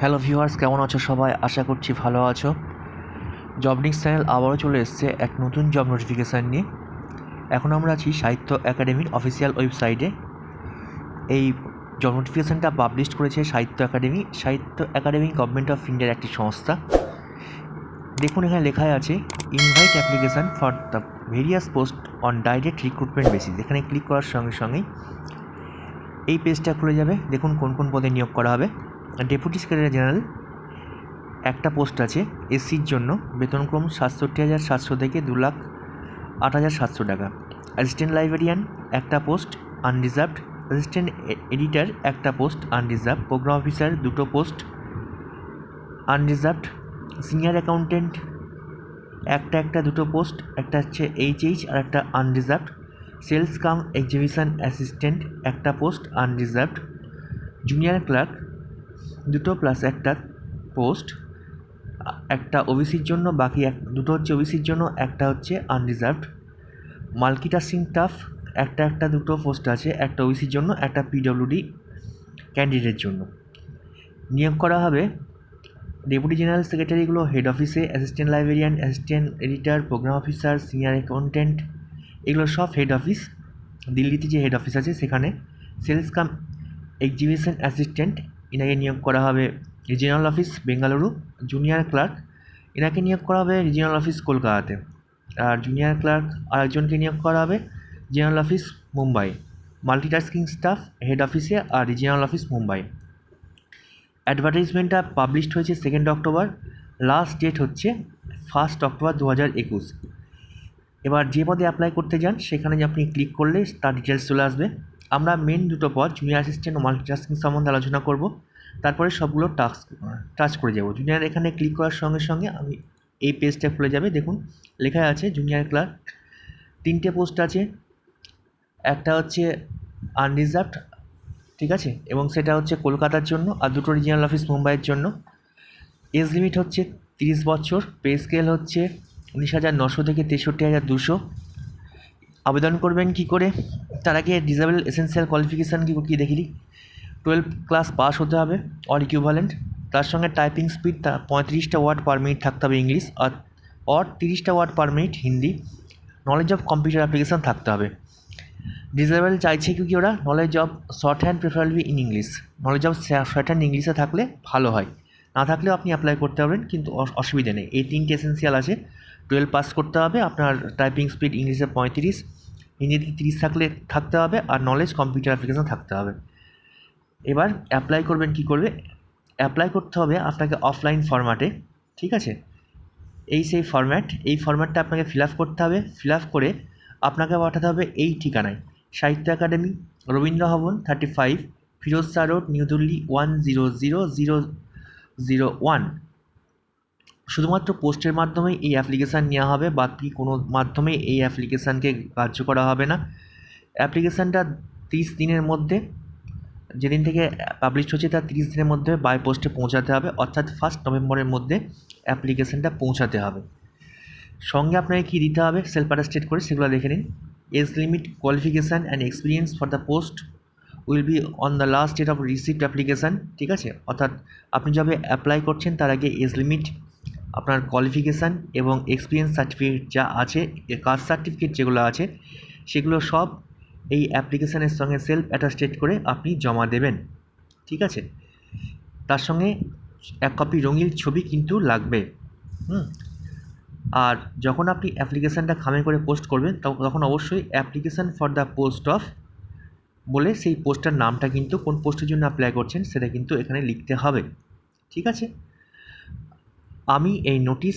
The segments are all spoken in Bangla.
হ্যালো ভিউয়ার্স কেমন আছো সবাই? আশা করছি ভালো আছো। জবনিক্স চ্যানেল আবারও চলে এসেছে এক নতুন জব নোটিফিকেশান নিয়ে। এখন আমরা আছি সাহিত্য একাডেমির অফিসিয়াল ওয়েবসাইটে এই জব নোটিফিকেশানটা পাবলিশ করেছে সাহিত্য একাডেমি। সাহিত্য একাডেমি গভর্নমেন্ট অফ ইন্ডিয়ার একটি সংস্থা। দেখুন, এখানে লেখা আছে invite application for the various post on direct recruitment basis এখানে ক্লিক করার সঙ্গে সঙ্গেই এই পেজটা খুলে যাবে। দেখুন, কোন কোন পদে নিয়োগ করা হবে। ডেপুটি সেক্রেটারি জেনারেল একটা পোস্ট আছে এসসির জন্য। বেতনক্রম সাতষট্টি হাজার সাতশো থেকে দু লাখ আট হাজার সাতশো টাকা। অ্যাসিস্ট্যান্ট লাইব্রেরিয়ান একটা পোস্ট আনরিজার্ভড অ্যাসিস্ট্যান্ট এডিটার একটা পোস্ট আনরিজার্ভ প্রোগ্রাম অফিসার দুটো পোস্ট আনরিজার্ভড সিনিয়র অ্যাকাউন্টেন্ট একটা একটা দুটো পোস্ট একটা হচ্ছে এইচএইচ আর একটা unreserved sales cum exhibition assistant একটা পোস্ট আনরিজার্ভড জুনিয়র ক্লার্ক দুটো প্লাস একটা পোস্ট একটা ওবিসির জন্য, বাকি এক, দুটো হচ্ছে ওবিসির জন্য, একটা হচ্ছে আনরিজার্ভড মাল্টিটাস্কিং টাফ একটা একটা দুটো পোস্ট আছে, একটা ওবিসির জন্য, একটা পিডব্লিউডি ক্যান্ডিডেটের জন্য। নিয়োগ করা হবে ডেপুটি জেনারেল সেক্রেটারিগুলো হেড অফিসে assistant librarian assistant editor program officer senior accountant এগুলো সব হেড অফিস দিল্লিতে যে হেড অফিস আছে, সেখানে সেলস কাম এক্সিবিশন অ্যাসিস্ট্যান্ট এনাকে নিয়োগ করা হবে regional office Bengaluru, junior clerk. এনাকে নিয়োগ করা হবে রিজিনাল অফিস কলকাতাতে। আর জুনিয়র ক্লার্ক আরেকজনকে নিয়োগ করা হবে general office Mumbai. Multitasking staff, head অফিসে আর রিজিনাল অফিস মুম্বাই। অ্যাডভার্টাইজমেন্টটা পাবলিশড হয়েছে সেকেন্ড অক্টোবর। লাস্ট ডেট হচ্ছে ফার্স্ট অক্টোবর দু হাজার একুশ। এবার যে পদে অ্যাপ্লাই করতে যান, সেখানে আপনি ক্লিক করলে তার ডিটেলস চলে আসবে। আমরা মেন দুটো পদ জুনিয়র অ্যাসিস্ট্যান্ট ও মাল্টিটাস্কিং সম্বন্ধে আলোচনা করব। তারপরে সবগুলো টাস্ক টাচ করে যাব। জুনিয়র এখানে ক্লিক করার সঙ্গে সঙ্গে আমি এই পেজটা খুলে যাবে। দেখুন, লেখা আছে জুনিয়র ক্লার্ক তিনটে পোস্ট আছে। একটা হচ্ছে আনরিজার্ভড ঠিক আছে? এবং সেটা হচ্ছে কলকাতার জন্য আর দুটো রিজিনাল অফিস মুম্বাইয়ের জন্য। এজ লিমিট হচ্ছে তিরিশ বছর। পে স্কেল হচ্ছে উনিশ হাজার নশো থেকে তেষট্টি হাজার দুশো। আবেদন করবেন কি করে? তার আগে ডিসেবল এসেন্সিয়াল কোয়ালিফিকেশান কি কী দেখিলি টুয়েলভ ক্লাস পাস হতে হবে অর ইকুইভ্যালেন্ট তার সঙ্গে টাইপিং স্পিড পঁয়ত্রিশটা ওয়ার্ড পার মিনিট থাকতে হবে ইংলিশ আর অর তিরিশটা word per minute Hindi. Knowledge of computer application থাকতে হবে। ডিসেবল চাইছে কি ওরা? Knowledge of shorthand preferably in English knowledge of shorthand ইংলিশে থাকলে ভালো হয়। না থাকলেও আপনি অ্যাপ্লাই করতে পারবেন, কিন্তু অসুবিধা নেই। এই তিনটে এসেন্সিয়াল আছে। টুয়েলভ পাস করতে হবে। আপনার টাইপিং স্পিড ইংলিশে পঁয়ত্রিশ। হিন্দিতে তিরিশ থাকলে থাকতে হবে আর নলেজ কম্পিউটার অ্যাপ্লিকেশান থাকতে হবে। এবার অ্যাপ্লাই করবেন কি করবে? অ্যাপ্লাই করতে হবে আপনাকে অফলাইন ফরম্যাটে ঠিক আছে? এই সেই ফরম্যাট এই ফরম্যাটটা আপনাকে ফিল আপ করতে হবে। ফিল আপ করে আপনাকে পাঠাতে হবে এই ঠিকানায়। Sahitya Akademi, Rabindra Bhavan thirty five Firoz Shah road new Delhi one zero zero zero zero one শুধুমাত্র পোস্টের মাধ্যমেই এই অ্যাপ্লিকেশান নেওয়া হবে, বাকি কোনো মাধ্যমে এই অ্যাপ্লিকেশানকে কার্য করা হবে না। অ্যাপ্লিকেশানটা তিরিশ দিনের মধ্যে, যেদিন থেকে পাবলিশ হচ্ছে তার তিরিশ দিনের মধ্যে বাই পোস্টে পৌঁছাতে হবে, অর্থাৎ ফার্স্ট নভেম্বরের মধ্যে অ্যাপ্লিকেশানটা পৌঁছাতে হবে। সঙ্গে আপনাকে কী দিতে হবে? সেলফ অ্যাটাস্টেড করে সেগুলো দেখে নিন। Age limit qualification and experience for the post will be on the last date of receipt application ঠিক আছে? অর্থাৎ আপনি যবে অ্যাপ্লাই করছেন, তার আগে এজ লিমিট আপনার কোয়ালিফিকেশান এবং এক্সপিরিয়েন্স সার্টিফিকেট যা আছে কাস্ট সার্টিফিকেট যেগুলো আছে, সেগুলো সব এই অ্যাপ্লিকেশানের সঙ্গে সেলফ অ্যাটাস্টেড করে আপনি জমা দেবেন। ঠিক আছে? তার সঙ্গে এক কপি রঙিন ছবি কিন্তু লাগবে। হুম? আর যখন আপনি অ্যাপ্লিকেশানটা খামে করে পোস্ট করবেন তখন অবশ্যই application for the post of বলে সেই পোস্টার নামটা কিন্তু কোন পোস্টের জন্য অ্যাপ্লাই করছেন, সেটা কিন্তু এখানে লিখতে হবে। ঠিক আছে? আমি এই নোটিশ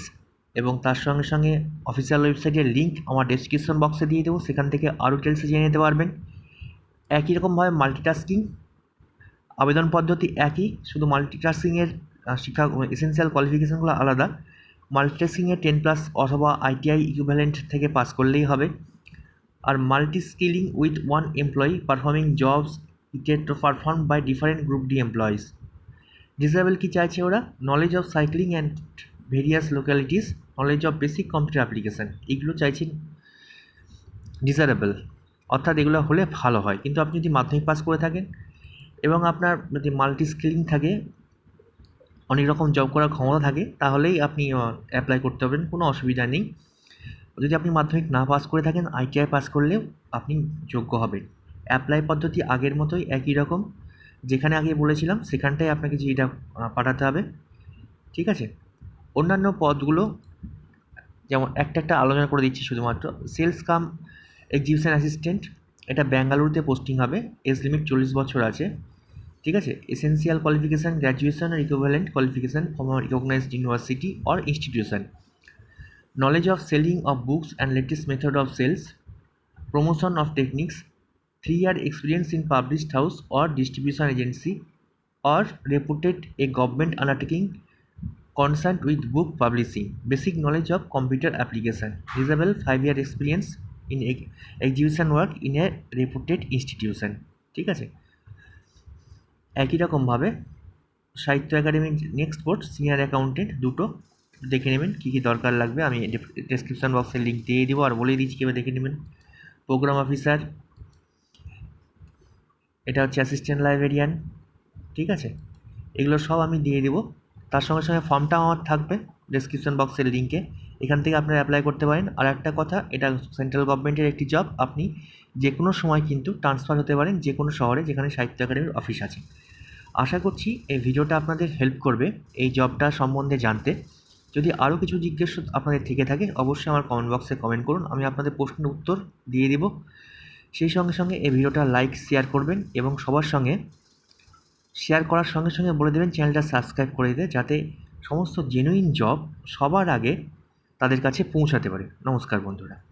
এবং তার সঙ্গে সঙ্গে অফিসিয়াল ওয়েবসাইটের লিঙ্ক আমার ডেসক্রিপশন বক্সে দিয়ে দেবো। সেখান থেকে আরও ডিটেলসে জেনে নিতে পারবেন। একই রকমভাবে মাল্টিটাস্কিং আবেদন পদ্ধতি একই, শুধু মাল্টিটাস্কিংয়ের শিক্ষা এসেন্সিয়াল কোয়ালিফিকেশানগুলো আলাদা। মাল্টিটাস্কিংয়ে টেন প্লাস অথবা আইটিআই ইকুইভ্যালেন্ট থেকে পাস করলেই হবে। আর multi skilling with one employee performing jobs ইটেড perform by different group D employees desirable কি চাইছে ওরা? Knowledge of cycling and various localities knowledge of basic computer application এগুলো চাইছেন ডিজারেবল অর্থাৎ এগুলো হলে ভালো হয়। কিন্তু আপনি যদি মাধ্যমিক পাস করে থাকেন এবং আপনার যদি মাল্টি স্কিলিং থাকে, অনেক রকম জব করার ক্ষমতা থাকে, তাহলেই আপনি অ্যাপ্লাই করতে পারবেন, কোনো অসুবিধা নেই। যদি আপনি মাধ্যমিক না পাস করে থাকেন আইটিআই পাস করলেও আপনি যোগ্য হবেন। অ্যাপ্লাই পদ্ধতি আগের মতোই একই রকম। যেখানে আগে বলেছিলাম, সেখানটায় আপনাকে জিডিটা পাঠাতে হবে। ঠিক আছে? অন্যান্য পদগুলো, যেমন একটা একটা আলোচনা করে দিচ্ছি শুধুমাত্র। সেলস কাম এক্সিবিশন অ্যাসিস্ট্যান্ট এটা ব্যাঙ্গালুরুতে পোস্টিং হবে। এজ লিমিট চল্লিশ বছর আছে। ঠিক আছে? Essential qualification graduation R equivalent qualification from recognised university or institution knowledge of selling of books and latest method of sales. Promotion of techniques. Three year experience in published house or distribution agency or reputed a government undertaking concern with book publishing basic knowledge of computer application desirable five year experience in exhibition work in a reputed institution ঠিক আছে? একই রকমভাবে সাহিত্য একাডেমির নেক্সট বোর্ড সিনিয়র অ্যাকাউন্টেন্ট দুটো দেখে নেবেন কী কী দরকার লাগবে। আমি ডেসক্রিপশন বক্সের লিঙ্ক দিয়ে দেবো আর বলে দিচ্ছি কীভাবে দেখে নেবেন। প্রোগ্রাম অফিসার এটা হচ্ছে অ্যাসিস্ট্যান্ট লাইব্রেরিয়ান ঠিক আছে? এগুলো সব আমি দিয়ে দেবো। তার সঙ্গে সঙ্গে ফর্মটাও আমার থাকবে ডেসক্রিপশন বক্সের লিঙ্কে এখান থেকে আপনারা অ্যাপ্লাই করতে পারেন। আর একটা কথা, এটা সেন্ট্রাল গভর্নমেন্টের একটি জব আপনি যে কোনো সময় কিন্তু ট্রান্সফার হতে পারেন যে কোনো শহরে যেখানে সাহিত্য একাডেমির অফিস আছে। আশা করছি এই ভিডিওটা আপনাদের হেল্প করবে এই জবটা সম্বন্ধে জানতে। যদি আরও কিছু জিজ্ঞেস আপনাদের থেকে থাকে, অবশ্যই আমার কমেন্ট বক্সে কমেন্ট করুন। আমি আপনাদের প্রশ্নের উত্তর দিয়ে দেব। সেই সঙ্গে সঙ্গে এই ভিডিওটা লাইক শেয়ার করবেন এবং সবার সঙ্গে শেয়ার করার সঙ্গে সঙ্গে বলে দেবেন চ্যানেলটা সাবস্ক্রাইব করে দিতে যাতে সমস্ত জেনুইন জব সবার আগে তাদের কাছে পৌঁছাতে পারে। নমস্কার বন্ধুরা।